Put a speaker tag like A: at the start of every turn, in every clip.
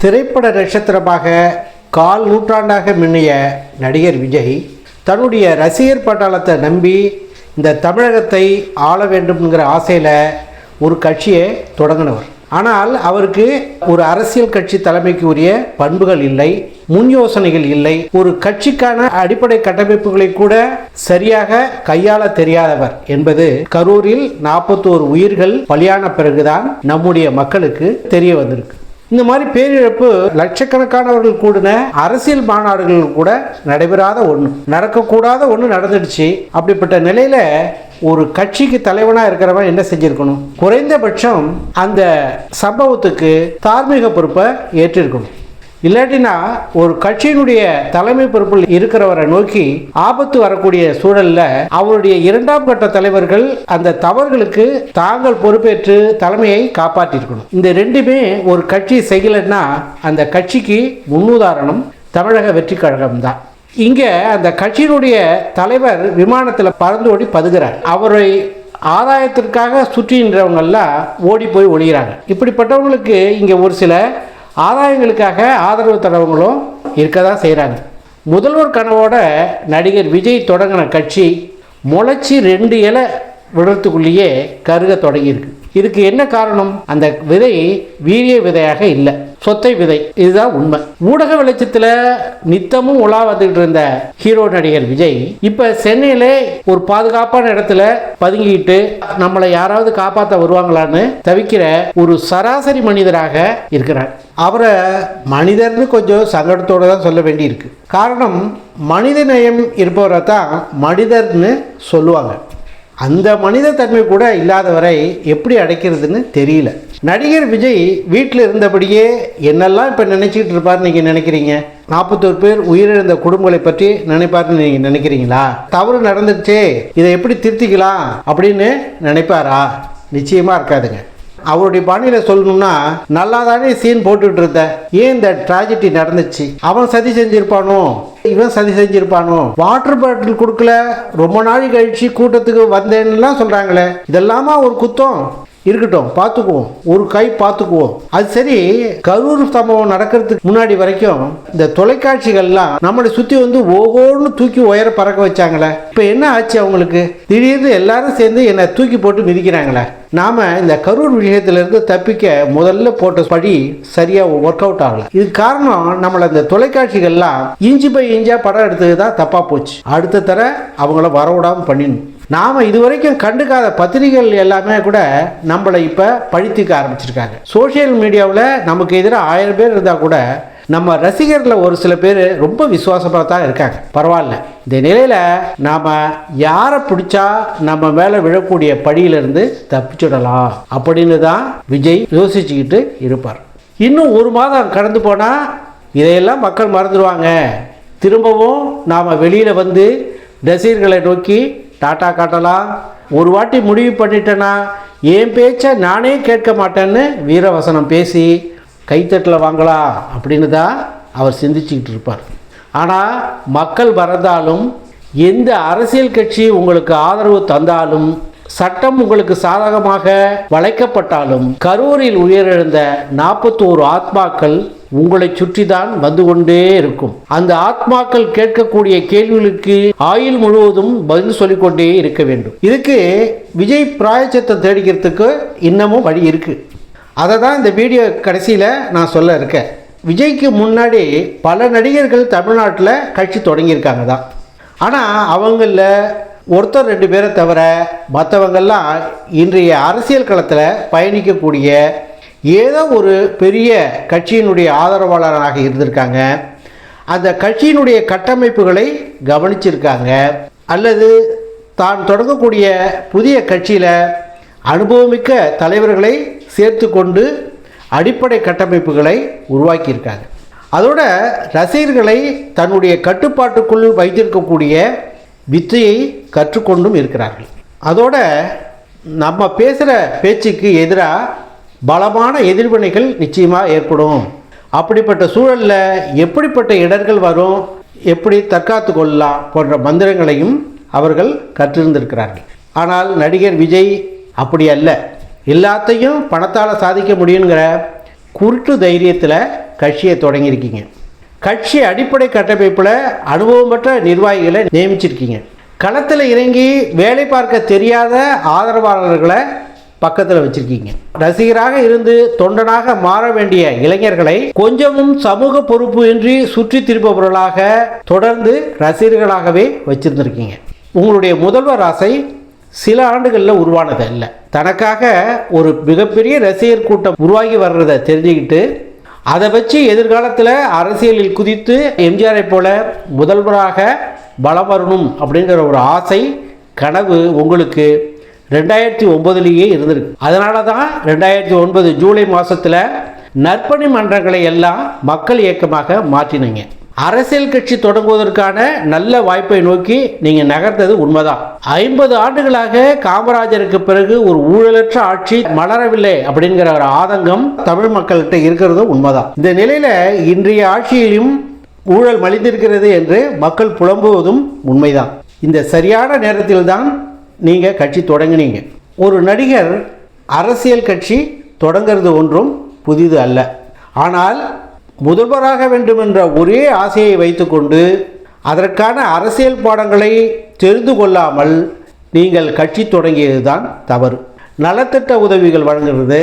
A: திரைப்பட நட்சத்திரமாக கால் நூற்றாண்டாக மின்னிய நடிகர் விஜய் தன்னுடைய ரசிகர் பட்டாளத்தை நம்பி இந்த தமிழகத்தை ஆள வேண்டும்ங்கிற ஆசையில் ஒரு கட்சியை தொடங்கினவர். ஆனால் அவருக்கு ஒரு அரசியல் கட்சி தலைமைக்கு உரிய பண்புகள் இல்லை முன் யோசனைகள் இல்லை. ஒரு கட்சிக்கான அடிப்படை கட்டமைப்புகளை கூட சரியாக கையாள தெரியாதவர் என்பது கரூரில் நாற்பத்தோரு உயிர்கள் பலியான பிறகுதான் நம்முடைய மக்களுக்கு தெரிய வந்திருக்கு. இந்த மாதிரி பேரிழப்பு லட்சக்கணக்கானவர்கள் கூடின அரசியல் மாநாடுகள் கூட நடைபெறாத ஒன்று நடக்கக்கூடாத ஒன்று நடந்துடுச்சு. அப்படிப்பட்ட நிலையில ஒரு கட்சிக்கு தலைவனாக இருக்கிறவன் என்ன செஞ்சிருக்கணும்? குறைந்தபட்சம் அந்த சம்பவத்துக்கு தார்மீக பொறுப்பை ஏற்றிருக்கணும். இல்லாட்டினா ஒரு கட்சியினுடைய தலைமை பொறுப்பில் இருக்கிறவரை நோக்கி ஆபத்து வரக்கூடிய சூழல்ல அவருடைய இரண்டாம் கட்ட தலைவர்கள் அந்த தவறுகளுக்கு தாங்கள் பொறுப்பேற்று தலைமையை காப்பாற்றிருக்கணும் இந்த ரெண்டுமே ஒரு கட்சி செய்யலைன்னா அந்த கட்சிக்கு முன்னுதாரணம் தமிழக வெற்றி கழகம் தான். இங்கே அந்த கட்சியினுடைய தலைவர் விமானத்தில் பறந்து ஓடி பதுகிறார். அவரை ஆதாயத்திற்காக சுற்றின்றவங்கெல்லாம் ஓடி போய் ஒழிகிறாங்க இப்படிப்பட்டவங்களுக்கு இங்கே ஒரு சில ஆதாயங்களுக்காக ஆதரவு தரவங்களும் இருக்க தான் செய்கிறாங்க முதல்வர் கனவோட நடிகர் விஜய் தொடங்கின கட்சி முளைச்சி ரெண்டு இலை விடுறதுக்குள்ளேயே கருக தொடங்கியிருக்கு. இதுக்கு என்ன காரணம்? அந்த விதை வீரிய விதையாக இல்லை. சொத்தை விதை. இதுதான் உண்மை. ஊடக வெளிச்சத்தில் நித்தமும் உலா வந்துகிட்டு இருந்த ஹீரோ நடிகர் விஜய் இப்போ சென்னையில் ஒரு பாதுகாப்பான இடத்துல பதுங்கிட்டு நம்மளை யாராவது காப்பாற்ற வருவாங்களான்னு தவிக்கிற ஒரு சராசரி மனிதராக இருக்கிறார். அவரை மனிதர்னு கொஞ்சம் சங்கடத்தோடு தான் சொல்ல வேண்டியிருக்கு. காரணம் மனித நேயம் இருப்பவரை தான் மனிதர்னு சொல்லுவாங்க. அந்த மனித தன்மை கூட இல்லாதவரை எப்படி அடைக்கிறதுன்னு தெரியல. நடிகர் விஜய் வீட்டில் இருந்தபடியே என்னெல்லாம் இப்போ நினச்சிக்கிட்டு இருப்பார்னு நீங்கள் நினைக்கிறீங்க? நாற்பத்தோரு பேர் உயிரிழந்த குடும்பங்களை பற்றி நினைப்பார்னு நீங்கள் நினைக்கிறீங்களா? தவறு நடந்துச்சே இதை எப்படி திருத்திக்கலாம் அப்படின்னு நினைப்பாரா? நிச்சயமாக இருக்காதுங்க. அவருடைய பாணியில் சொல்லணும்னா நல்லா தானே சீன் போட்டுட்டு இருந்த ஏன் இந்த ட்ராஜடி நடந்துச்சு? அவன் சதி செஞ்சிருப்பானோ? இவன் சதி செஞ்சிருப்பானோ? வாட்டர் பாட்டில் கொடுக்கல ரொம்ப நாள் கழிச்சு கூட்டத்துக்கு வந்தேன்னுலாம் சொல்றாங்களே. இதெல்லாமா ஒரு குத்தம்? இருக்கட்டும் பார்த்துக்குவோம். ஒரு கை பார்த்துக்குவோம். அது சரி கரூர் சம்பவம் நடக்கிறதுக்கு முன்னாடி வரைக்கும் இந்த தொலைக்காட்சிகள்லாம் நம்மளை சுற்றி வந்து ஒவ்வொன்று தூக்கி உயர பறக்க வச்சாங்களே. இப்போ என்ன ஆச்சு அவங்களுக்கு? திடீர்னு எல்லாரும் சேர்ந்து என்னை தூக்கி போட்டு மிதிக்கிறாங்களே. நாம இந்த கரூர் விஷயத்திலிருந்து தப்பிக்க முதல்ல போட்ட படி சரியாக ஒர்க் அவுட் ஆகலை. இதுக்கு காரணம் நம்மளை இந்த தொலைக்காட்சிகள்லாம் இஞ்சி பை இஞ்சா படம் எடுத்தது தான் தப்பாக போச்சு. அடுத்த தர அவங்கள வரவிடாமல் பண்ணிடணும். நாம் இதுவரைக்கும் கண்டுக்காத பத்திரிகைகள் எல்லாமே கூட நம்மளை இப்போ பழித்துக்க ஆரம்பிச்சிருக்காங்க. சோஷியல் மீடியாவில் நமக்கு எதிராக ஆயிரம் பேர் இருந்தால் கூட நம்ம ரசிகர்களில் ஒரு சில பேர் ரொம்ப விசுவாசமாக தான் இருக்காங்க. பரவாயில்ல. இந்த நிலையில் நாம் யாரை பிடிச்சா நம்ம மேலே விழக்கூடிய பழியிலிருந்து தப்பிச்சுடலாம் அப்படின்னு தான் விஜய் யோசிச்சுக்கிட்டு இருப்பார். இன்னும் ஒரு மாதம் கடந்து போனால் இதையெல்லாம் மக்கள் மறந்துடுவாங்க. திரும்பவும் நாம் வெளியில் வந்து ரசிகர்களை நோக்கி டாட்டா காட்டலாம் ஒரு வாட்டி முடிவு பண்ணிட்டேன்னா என் பேச்சை நானே கேட்க மாட்டேன்னு வீரவசனம் பேசி கைத்தட்டில் வாங்கலாம் அப்படின்னு தான் அவர் சிந்திச்சுக்கிட்டு இருப்பார். ஆனால் மக்கள் மறந்தாலும் எந்த அரசியல் கட்சி உங்களுக்கு ஆதரவு தந்தாலும் சட்டம் உங்களுக்கு சாதகமாக வளைக்கப்பட்டாலும் கரூரில் உயிரிழந்த நாற்பத்தோரு ஆத்மாக்கள் உங்களை சுற்றிதான் வந்து கொண்டே இருக்கும். அந்த ஆத்மாக்கள் கேட்கக்கூடிய கேள்விகளுக்கு ஆயுள் முழுவதும் பதில் சொல்லிக்கொண்டே இருக்க வேண்டும். இதுக்கு விஜய் பிராயச்சத்தை தேடிக்கிறதுக்கு இன்னமும் வழி இருக்கு. அதை தான் இந்த வீடியோ கடைசியில் நான் சொல்ல இருக்கேன். விஜய்க்கு முன்னாடி பல நடிகர்கள் தமிழ்நாட்டில் கட்சி தொடங்கியிருக்காங்க தான். ஆனால் அவங்களில் ஒருத்தர் ரெண்டு பேரை தவிர மற்றவங்கெல்லாம் இன்றைய அரசியல் களத்தில் பயணிக்கக்கூடிய ஏதோ ஒரு பெரிய கட்சியினுடைய ஆதரவாளராக இருந்திருக்காங்க. அந்த கட்சியினுடைய கட்டமைப்புகளை கவனிச்சிருக்காங்க. அல்லது தான் தொடங்கக்கூடிய புதிய கட்சியில் அனுபவமிக்க தலைவர்களை சேர்த்து கொண்டு அடிப்படை கட்டமைப்புகளை உருவாக்கியிருக்காங்க. அதோட ரசிகர்களை தன்னுடைய கட்டுப்பாட்டுக்குள் வைத்திருக்கக்கூடிய வித்தையை கற்றுக்கொண்டும் இருக்கிறார்கள். அதோட நம்ம பேசுகிற பேச்சுக்கு எதிராக பலமான எதிர்வினைகள் நிச்சயமாக ஏற்படும். அப்படிப்பட்ட சூழலில் எப்படிப்பட்ட இடர்கள் வரும் எப்படி தற்காத்து கொள்ளலாம் போன்ற மந்திரங்களையும் அவர்கள் கற்றிருந்திருக்கிறார்கள். ஆனால் நடிகர் விஜய் அப்படி அல்ல. எல்லாத்தையும் பணத்தால் சாதிக்க முடியுங்கிற குருட்டு தைரியத்தில் கட்சியை தொடங்கியிருக்கீங்க. கட்சி அடிப்படை கட்டமைப்பில் அனுபவமற்ற நிர்வாகிகளை நியமிச்சிருக்கீங்க. களத்தில் இறங்கி வேலை பார்க்க தெரியாத ஆதரவாளர்களை பக்கத்தில் வச்சிருக்கீங்க. ரசிகராக இருந்து தொண்டனாக மாற வேண்டிய இளைஞர்களை கொஞ்சமும் சமூக பொறுப்பு இன்றி சுற்றி திருப்பவர்களாக தொடர்ந்து ரசிகர்களாகவே வச்சிருந்திருக்கீங்க. உங்களுடைய முதல்வர் ஆசை சில ஆண்டுகளில் உருவானது அல்ல தனக்காக ஒரு மிகப்பெரிய ரசிகர் கூட்டம் உருவாகி வர்றதை தெரிஞ்சுக்கிட்டு அதை வச்சு எதிர்காலத்தில் அரசியலில் குதித்து எம்ஜிஆரை போல முதல்வராக பலம் வரணும் அப்படிங்கிற ஒரு ஆசை கனவு உங்களுக்கு ரெண்டாயிரத்தி ஒன்பதுலேயே இருந்திருக்கு. அதனால தான் ரெண்டாயிரத்தி ஒன்பது ஜூலை மாதத்தில் நற்பணி மன்றங்களை எல்லாம் மக்கள் இயக்கமாக மாற்றினீங்க. அரசியல் கட்சி தொடங்குவதற்கான நல்ல வாய்ப்பை நோக்கி நீங்க நகர்ந்தது உண்மைதான். ஐம்பது ஆண்டுகளாக காமராஜருக்கு பிறகு ஒரு ஊழலற்ற ஆட்சி மலரவில்லை அப்படிங்கிற ஒரு ஆதங்கம் தமிழ் மக்கள்கிட்ட இருக்கிறது உண்மைதான். இந்த நிலையில இன்றைய ஆட்சியிலும் ஊழல் மலிந்திருக்கிறது என்று மக்கள் புலம்புவதும் உண்மைதான். இந்த சரியான நேரத்தில் தான் நீங்க கட்சி தொடங்கினீங்க. ஒரு நடிகர் அரசியல் கட்சி தொடங்கிறது ஒன்றும் புதிது அல்ல. ஆனால் முதல்வராக வேண்டும் என்ற ஒரே ஆசையை வைத்துக்கொண்டு அதற்கான அரசியல் பாடங்களை தெரிந்து கொள்ளாமல் நீங்கள் கட்சி தொடங்கியது தான் தவறு. நலத்திட்ட உதவிகள் வழங்குறது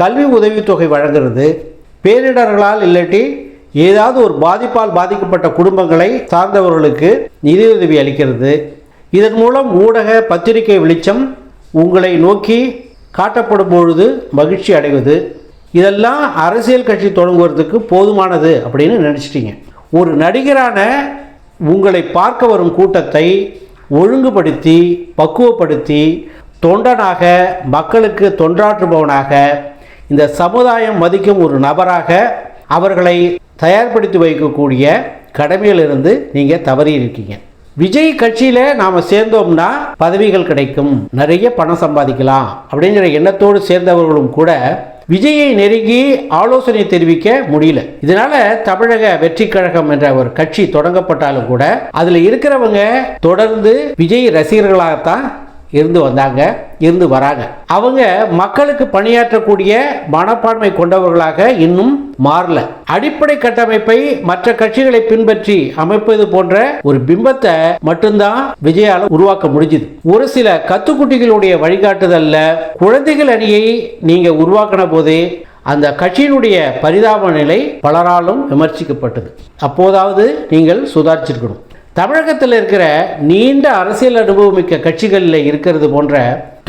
A: கல்வி உதவித்தொகை வழங்குறது பேரிடர்களால் இல்லாட்டி ஏதாவது ஒரு பாதிப்பால் பாதிக்கப்பட்ட குடும்பங்களை சார்ந்தவர்களுக்கு நிதியுதவி அளிக்கிறது. இதன் மூலம் ஊடக பத்திரிகை வெளிச்சம் உங்களை நோக்கி காட்டப்படும் பொழுது மகிழ்ச்சி அடைவது. இதெல்லாம் அரசியல் கட்சி தொடங்குவதற்கு போதுமானது அப்படின்னு நினச்சிட்டிங்க. ஒரு நடிகரான உங்களை பார்க்க வரும் கூட்டத்தை ஒழுங்குபடுத்தி பக்குவப்படுத்தி தொண்டனாக மக்களுக்கு தொண்டாற்றுபவனாக இந்த சமுதாயம் மதிக்கும் ஒரு நபராக அவர்களை தயார்படுத்தி வைக்கக்கூடிய கடமையிலிருந்து நீங்கள் தவறி இருக்கீங்க. விஜய் கட்சியில் நாம் சேர்ந்தோம்னா பதவிகள் கிடைக்கும். நிறைய பணம் சம்பாதிக்கலாம் அப்படிங்கிற எண்ணத்தோடு சேர்ந்தவர்களும் கூட விஜயை நெருங்கி ஆலோசனை தெரிவிக்க முடியல. இதனால தமிழக வெற்றி கழகம் என்ற ஒரு கட்சி தொடங்கப்பட்டாலும் கூட அதுல இருக்கிறவங்க தொடர்ந்து விஜய் ரசிகர்களாகத்தான் இருந்து வந்தாங்க இருந்து வராங்க. அவங்க மக்களுக்கு பணியாற்றக்கூடிய மனப்பான்மை கொண்டவர்களாக இன்னும் மாறல. அடிப்படை கட்டமைப்பை மற்ற கட்சிகளை பின்பற்றி அமைப்பது போன்ற ஒரு பிம்பத்தை மட்டும்தான் விஜயால உருவாக்க முடிஞ்சுது. ஒரு சில கத்துக்குட்டிகளுடைய வழிகாட்டுதல்ல குழந்தைகள் அணியை நீங்க உருவாக்கின போது அந்த கட்சியினுடைய பரிதாப நிலை பலராலும் விமர்சிக்கப்பட்டது. அப்போதாவது நீங்கள் சுதாரிச்சிருக்கணும். தமிழகத்தில் இருக்கிற நீண்ட அரசியல் அனுபவமிக்க கட்சிகளில் இருக்கிறது போன்ற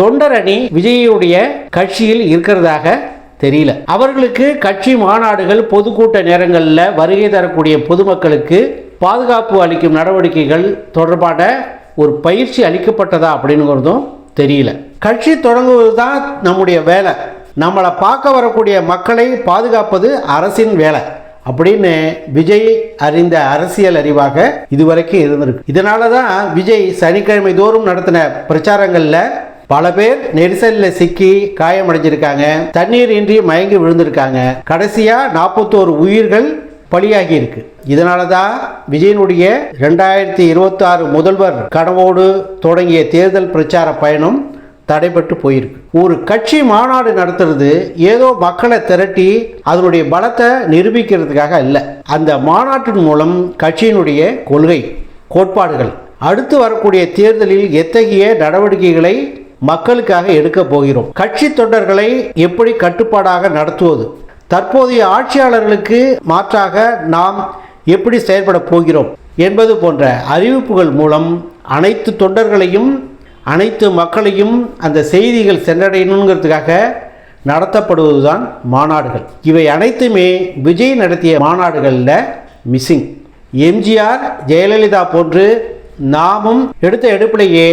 A: தொண்டர் அணி விஜயுடைய கட்சியில் இருக்கிறதாக தெரியல. அவர்களுக்கு கட்சி மாநாடுகள் பொதுக்கூட்ட நேரங்களில் வருகை தரக்கூடிய பொதுமக்களுக்கு பாதுகாப்பு அளிக்கும் நடவடிக்கைகள் தொடர்பான ஒரு பயிற்சி அளிக்கப்பட்டதா அப்படிங்கிறதும் தெரியல. கட்சி தொடங்குவது தான் நம்முடைய வேலை. நம்மளை பார்க்க வரக்கூடிய மக்களை பாதுகாப்பது அரசின் வேலை அப்படின்னு விஜய் அறிந்த அரசியல் அறிவாக இதுவரைக்கும் இருந்திருக்கு. இதனால தான் விஜய் சனிக்கிழமை தோறும் நடத்தின பிரச்சாரங்களில் பல பேர் நெரிசலில் சிக்கி காயமடைஞ்சிருக்காங்க. தண்ணீர் இன்றி மயங்கி விழுந்திருக்காங்க. கடைசியா நாற்பத்தோரு உயிர்கள் பலியாகி இருக்கு. இதனால தான் விஜயனுடைய ரெண்டாயிரத்தி இருபத்தி ஆறு முதல்வர் கனவோடு தொடங்கிய தேர்தல் பிரச்சார பயணம் தடைபட்டு போயிருக்கு. ஒரு கட்சி மாநாடு நடத்துறது ஏதோ மக்களை திரட்டி அதனுடைய பலத்தை நிரூபிக்கிறதுக்காக இல்லை அந்த மாநாட்டின் மூலம் கட்சியினுடைய கொள்கை கோட்பாடுகள் அடுத்து வரக்கூடிய தேர்தலில் எத்தகைய நடவடிக்கைகளை மக்களுக்காக எடுக்க போகிறோம். கட்சி தொண்டர்களை எப்படி கட்டுப்பாடாக நடத்துவது? தற்போதைய ஆட்சியாளர்களுக்கு மாற்றாக நாம் எப்படி செயல்பட போகிறோம்? என்பது போன்ற அறிவிப்புகள் மூலம் அனைத்து தொண்டர்களையும் அனைத்து மக்களையும் அந்த செய்திகள் சென்றடையணுங்கிறதுக்காக நடத்தப்படுவதுதான் மாநாடுகள். இவை அனைத்துமே விஜய் நடத்திய மாநாடுகளில் மிஸ்ஸிங் எம்ஜிஆர் ஜெயலலிதா போன்று நாமும் எடுத்த எடுப்பிலேயே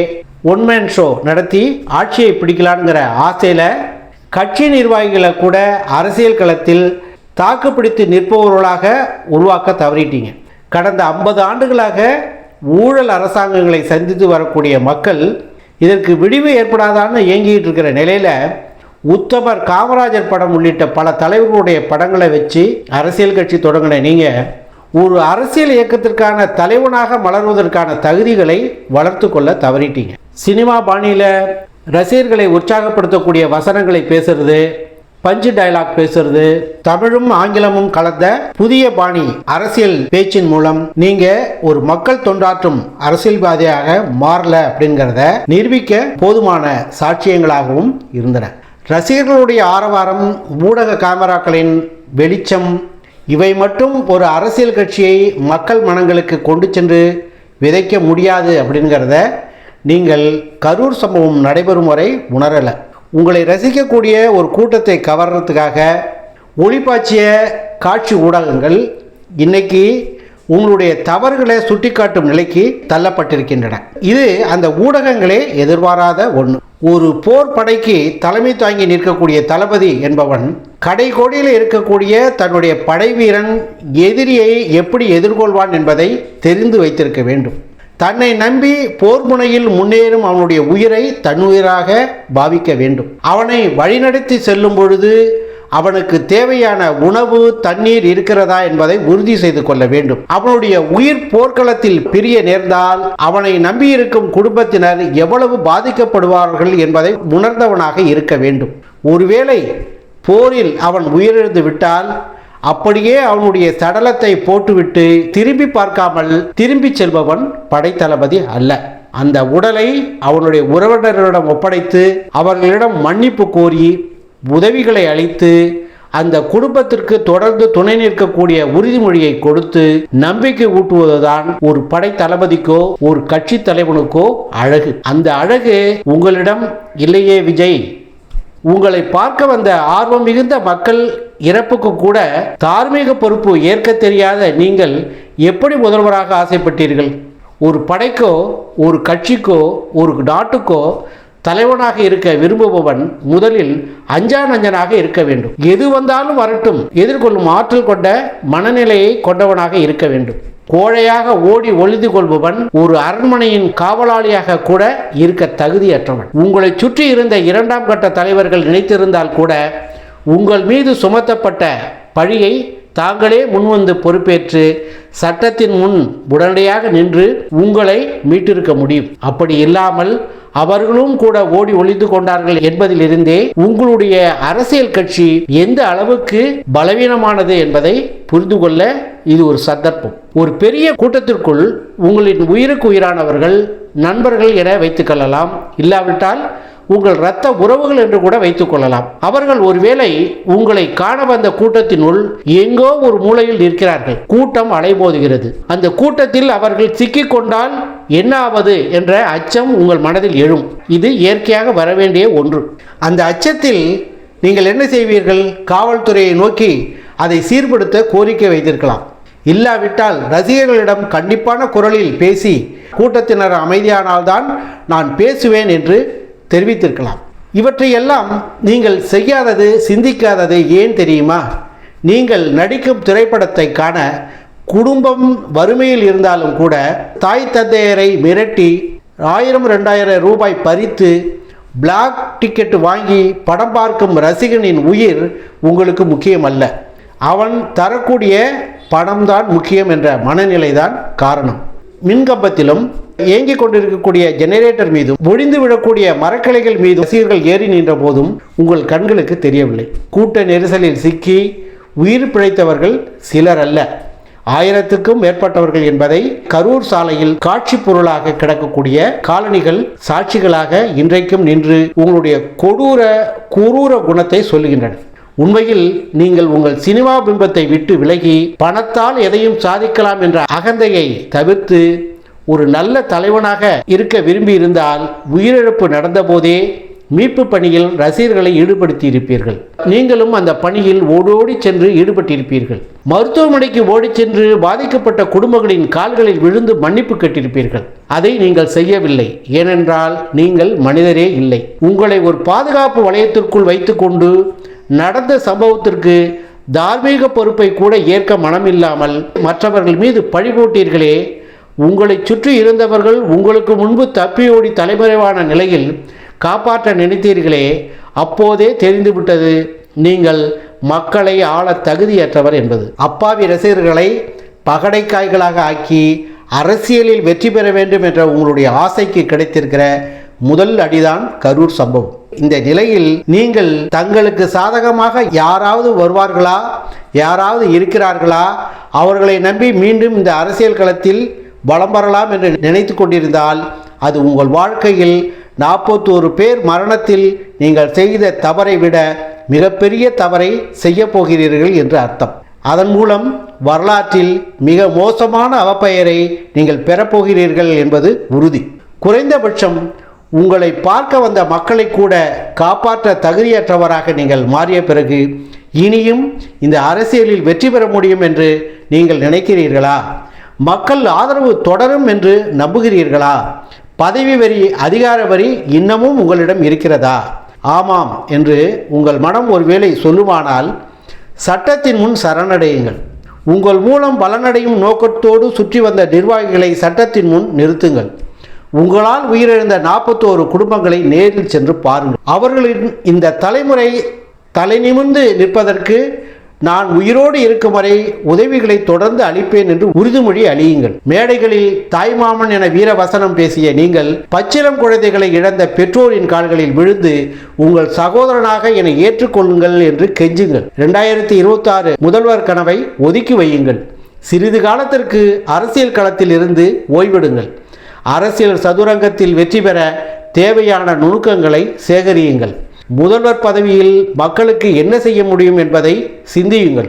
A: ஒன்மேன் ஷோ நடத்தி ஆட்சியை பிடிக்கலாங்கிற ஆசையில் கட்சி நிர்வாகிகளை கூட அரசியல் களத்தில் தாக்குப்பிடித்து நிற்பவர்களாக உருவாக்க தவறிட்டீங்க. கடந்த ஐம்பது ஆண்டுகளாக ஊழல் அரசாங்கங்களை சந்தித்து வரக்கூடிய மக்கள் இதற்கு விடிவு ஏற்படாதான்னு இயங்கிட்டு இருக்கிற நிலையில் உத்தமர் காமராஜர் படம் உள்ளிட்ட பல தலைவர்களுடைய படங்களை வச்சு அரசியல் கட்சி தொடங்கின நீங்கள் ஒரு அரசியல் இயக்கத்திற்கான தலைவனாக மலர்வதற்கான தகுதிகளை வளர்த்து கொள்ள தவறிட்டீங்க. சினிமா பாணியில் ரசிகர்களை உற்சாகப்படுத்தக்கூடிய வசனங்களை பேசுறது பஞ்சு டயலாக் பேசுறது தமிழும் ஆங்கிலமும் கலந்த புதிய பாணி அரசியல் பேச்சின் மூலம் நீங்க ஒரு மக்கள் தொண்டாற்றும் அரசியல்வாதியாக மாறல அப்படிங்கிறத நிரூபிக்க போதுமான சாட்சியங்களாகவும் இருந்தன. ரசிகர்களுடைய ஆரவாரம் ஊடக கேமராக்களின் வெளிச்சம் இவை மட்டும் ஒரு அரசியல் கட்சியை மக்கள் மனங்களுக்கு கொண்டு சென்று விதைக்க முடியாது அப்படிங்கிறத நீங்கள் கரூர் சம்பவம் நடைபெறும் வரை உணரலை. உங்களை ரசிக்கக்கூடிய ஒரு கூட்டத்தை கவர்றதுக்காக ஒளிப்பாய்ச்சிய காட்சி ஊடகங்கள் இன்னைக்கு உங்களுடைய தவறுகளை சுட்டிக்காட்டும் நிலைக்கு தள்ளப்பட்டிருக்கின்றன. இது அந்த ஊடகங்களே எதிர்பாராத ஒன்று ஒரு போர் படைக்கு தலைமை தாங்கி நிற்கக்கூடிய தளபதி என்பவன் கடைகோடியில் இருக்கக்கூடிய தன்னுடைய படை வீரன் எதிரியை எப்படி எதிர்கொள்வான் என்பதை தெரிந்து வைத்திருக்க வேண்டும். தன்னை நம்பி போர் முனையில் முன்னேறும் அவனுடைய உயிரை தன்னுயிராக பாவிக்க வேண்டும். அவனை வழிநடத்தி செல்லும் பொழுது அவனுக்கு தேவையான உணவு தண்ணீர் இருக்கிறதா என்பதை உறுதி செய்து கொள்ள வேண்டும். அவனுடைய உயிர் போர்க்களத்தில் பிரிய நேர்ந்தால் அவனை நம்பியிருக்கும் குடும்பத்தினர் எவ்வளவு பாதிக்கப்படுவார்கள் என்பதை உணர்ந்தவனாக இருக்க வேண்டும். ஒருவேளை போரில் அவன் உயிரிழந்து விட்டால் அப்படியே அவனுடைய சடலத்தை போட்டுவிட்டு திரும்பி பார்க்காமல் திரும்பி செல்பவன் படைத்தளபதி அல்ல. அந்த உடலை அவனுடைய உறவினர்களிடம் ஒப்படைத்து அவர்களிடம் மன்னிப்பு கோரி உதவிகளை அளித்து அந்த குடும்பத்திற்கு தொடர்ந்து துணை நிற்கக்கூடிய உறுதிமொழியை கொடுத்து நம்பிக்கை ஊட்டுவதுதான் ஒரு படை தளபதிக்கோ ஒரு கட்சி தலைவனுக்கோ அழகு. அந்த அழகு உங்களிடம் இல்லையே விஜய். உங்களை பார்க்க வந்த ஆர்வம் மிகுந்த மக்கள் இறப்புக்கு கூட தார்மீக பொறுப்பு ஏற்க தெரியாத நீங்கள் எப்படி முதல்வராக ஆசைப்பட்டீர்கள்? ஒரு படைக்கோ ஒரு கட்சிக்கோ ஒரு நாட்டுக்கோ தலைவனாக இருக்க விரும்புபவன் முதலில் அஞ்சா நஞ்சனாக இருக்க வேண்டும். எது வந்தாலும் வரட்டும். எதிர்கொள்ளும் ஆற்றல் கொண்ட மனநிலையை கொண்டவனாக இருக்க வேண்டும். கோழையாக ஓடி ஒளிந்து கொள்பவன் ஒரு அரண்மனையின் காவலாளியாக கூட இருக்க தகுதியற்றவன். உங்களை சுற்றி இருந்த இரண்டாம் கட்ட தலைவர்கள் நினைத்திருந்தால் கூட உங்கள் மீது சுமத்தப்பட்ட பழியை தாங்களே முன்வந்து பொறுப்பேற்று சட்டத்தின் முன் உடனடியாக நின்று உங்களை மீட்டிருக்க முடியும். அப்படி இல்லாமல் அவர்களும் கூட ஓடி ஒளிந்து கொண்டார்கள் என்பதிலிருந்தே உங்களுடைய அரசியல் கட்சி எந்த அளவுக்கு பலவீனமானது என்பதை புரிந்து கொள்ள இது ஒரு சந்தர்ப்பம். ஒரு பெரிய கூட்டத்திற்குள் உங்களின் உயிருக்கு உயிரானவர்கள் நண்பர்கள் என வைத்துக் கொள்ளலாம். இல்லாவிட்டால் உங்கள் இரத்த உறவுகள் என்று கூட வைத்துக் கொள்ளலாம். அவர்கள் ஒருவேளை உங்களை காண வந்த கூட்டத்தினுள் எங்கோ ஒரு மூலையில் நிற்கிறார்கள். கூட்டம் அலைமோதுகிறது அந்த கூட்டத்தில் அவர்கள் சிக்கிக் கொண்டால் என்னாவது என்ற அச்சம் உங்கள் மனதில் எழும். இது இயற்கையாக வரவேண்டிய ஒன்று. அந்த அச்சத்தில் நீங்கள் என்ன செய்வீர்கள்? காவல்துறையை நோக்கி அதை சீர்படுத்த கோரிக்கை வைத்திருக்கலாம். இல்லாவிட்டால் ரசிகர்களிடம் கண்டிப்பான குரலில் பேசி கூட்டத்தினர் அமைதியானால்தான் நான் பேசுவேன் என்று தெரிவித்திருக்கலாம். இவற்றையெல்லாம் நீங்கள் செய்யாதது சிந்திக்காதது ஏன் தெரியுமா? நீங்கள் நடிக்கும் திரைப்படத்தை காண குடும்பம் வறுமையில் இருந்தாலும் கூட தாய் தந்தையரை மிரட்டி ஆயிரம் ரெண்டாயிரம் ரூபாய் பறித்து பிளாக் டிக்கெட் வாங்கி படம் பார்க்கும் ரசிகனின் உயிர் உங்களுக்கு முக்கியம் அல்ல அவன் தரக்கூடிய படம்தான் முக்கியம் என்ற மனநிலைதான் காரணம். மின்கம்பத்திலும் இயங்கிக் கொண்டிருக்கக்கூடிய ஜெனரேட்டர் மீதும் ஒழிந்து விடக்கூடிய மரக்கிளைகள் மீது ரசிகர்கள் ஏறி நின்ற போதும் உங்கள் கண்களுக்கு தெரியவில்லை. கூட்ட நெரிசலில் சிக்கி உயிர் பிழைத்தவர்கள் சிலர் அல்ல. ஆயிரத்துக்கும் மேற்பட்டவர்கள் என்பதை கரூர் சாலையில் காட்சி பொருளாக கிடக்கக்கூடிய காலனிகள் சாட்சிகளாக இன்றைக்கும் நின்று உங்களுடைய கொடூர குரூர குணத்தை சொல்லுகின்றன. உண்மையில் நீங்கள் உங்கள் சினிமா பிம்பத்தை விட்டு விலகி பணத்தால் எதையும் சாதிக்கலாம் என்ற அகந்தையை தவிர்த்து ஒரு நல்ல தலைவனாக இருக்க விரும்பி இருந்தால் உயிரிழப்பு நடந்தபோதே மீட்பு பணியில் ரசிகர்களை ஈடுபடுத்தியிருப்பீர்கள். நீங்களும் அந்த பணியில் ஓடோடி சென்று ஈடுபட்டிருப்பீர்கள். மருத்துவமனைக்கு ஓடிச் சென்று பாதிக்கப்பட்ட குடும்பங்களின் கால்களில் விழுந்து மன்னிப்பு கேட்டிருப்பீர்கள். அதை நீங்கள் செய்யவில்லை. ஏனென்றால் நீங்கள் மனிதரே இல்லை. உங்களை ஒரு பாதுகாப்பு வளையத்திற்குள் வைத்துக்கொண்டு நடந்த சம்பவத்திற்கு தார்மீக பொறுப்பை கூட ஏற்க மனமில்லாமல் மற்றவர்கள் மீது பழி போட்டீர்களே. உங்களை சுற்றி இருந்தவர்கள் உங்களுக்கு முன்பு தப்பியோடி தலைமறைவான நிலையில் காப்பாற்ற நினைத்தீர்களே அப்போதே தெரிந்துவிட்டது. நீங்கள் மக்களை ஆள தகுதியற்றவர் என்பது. அப்பாவி ரசிகர்களை பகடைக்காய்களாக ஆக்கி அரசியலில் வெற்றி பெற வேண்டும் என்ற உங்களுடைய ஆசைக்கு கிடைத்திருக்கிற முதல் அடிதான் கரூர் சம்பவம். இந்த நிலையில் நீங்கள் தங்களுக்கு சாதகமாக யாராவது வருவார்களா? யாராவது இருக்கிறார்களா? அவர்களை நம்பி மீண்டும் இந்த அரசியல் களத்தில் வலம் வரலாம் என்று நினைத்து கொண்டிருந்தால் அது உங்கள் வாழ்க்கையில் நாற்பத்தோரு பேர் மரணத்தில் நீங்கள் செய்த தவறை விட மிகப்பெரிய தவறை செய்ய போகிறீர்கள் என்று அர்த்தம். அதன் மூலம் வரலாற்றில் மிக மோசமான அவப்பெயரை நீங்கள் பெறப்போகிறீர்கள் என்பது உறுதி. குறைந்தபட்சம் உங்களை பார்க்க வந்த மக்களை கூட காப்பாற்ற தகுதியற்றவராக நீங்கள் மாறிய பிறகு இனியும் இந்த அரசியலில் வெற்றி பெற முடியும் என்று நீங்கள் நினைக்கிறீர்களா? மக்கள் ஆதரவு தொடரும் என்று நம்புகிறீர்களா? பதவி வரி அதிகார வரி இன்னமும் உங்களிடம் இருக்கிறதா? ஆமாம் என்று உங்கள் மனம் ஒருவேளை சொல்லுமானால் சட்டத்தின் முன் சரணடையுங்கள். உங்கள் மூலம் பலனடையும் நோக்கத்தோடு சுற்றி வந்த நிர்வாகிகளை சட்டத்தின் முன் நிறுத்துங்கள். உங்களால் உயிரிழந்த நாற்பத்தோரு குடும்பங்களை நேரில் சென்று பாருங்கள். அவர்களின் இந்த தலைமுறை தலை நிமிர்ந்து நிற்பதற்கு நான் உயிரோடு இருக்கும் வரை உதவிகளை தொடர்ந்து அளிப்பேன் என்று உறுதிமொழி அழியுங்கள் மேடைகளில் தாய்மாமன் என வீர வசனம் பேசிய நீங்கள் பச்சிலம் குழந்தைகளை இழந்த பெற்றோரின் கால்களில் விழுந்து உங்கள் சகோதரனாக என ஏற்றுக்கொள்ளுங்கள் என்று கெஞ்சுங்கள். இரண்டாயிரத்தி இருபத்தி ஆறு முதல்வர் கனவை ஒதுக்கி வையுங்கள். சிறிது காலத்திற்கு அரசியல் களத்தில் இருந்து ஓய்விடுங்கள். அரசியல் சதுரங்கத்தில் வெற்றி பெற தேவையான நுணுக்கங்களை சேகரியுங்கள். முதல்வர் பதவியில் மக்களுக்கு என்ன செய்ய முடியும் என்பதை சிந்தியுங்கள்.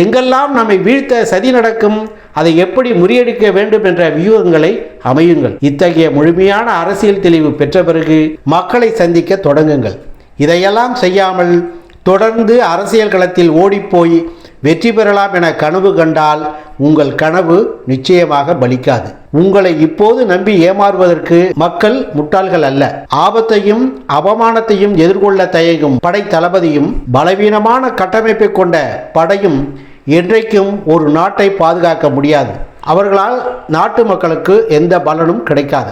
A: எங்கெல்லாம் நம்மை வீழ்த்த சதி நடக்கும் அதை எப்படி முறியடிக்க வேண்டும் என்ற வியூகங்களை அமையுங்கள். இத்தகைய முழுமையான அரசியல் தெளிவு பெற்ற பிறகு மக்களை சந்திக்க தொடங்குங்கள். இதையெல்லாம் செய்யாமல் தொடர்ந்து அரசியல் களத்தில் ஓடிப்போய் வெற்றி பெறலாம் என கனவு கண்டால் உங்கள் கனவு நிச்சயமாக பலிக்காது. உங்களை இப்போது நம்பி ஏமாறுவதற்கு மக்கள் முட்டாள்கள் அல்ல. ஆபத்தையும் அவமானத்தையும் எதிர்கொள்ள தயங்கும் படை தளபதியும் பலவீனமான கட்டமைப்பை கொண்ட படையும் என்றைக்கும் ஒரு நாட்டை பாதுகாக்க முடியாது. அவர்களால் நாட்டு மக்களுக்கு எந்த பலனும் கிடைக்காது.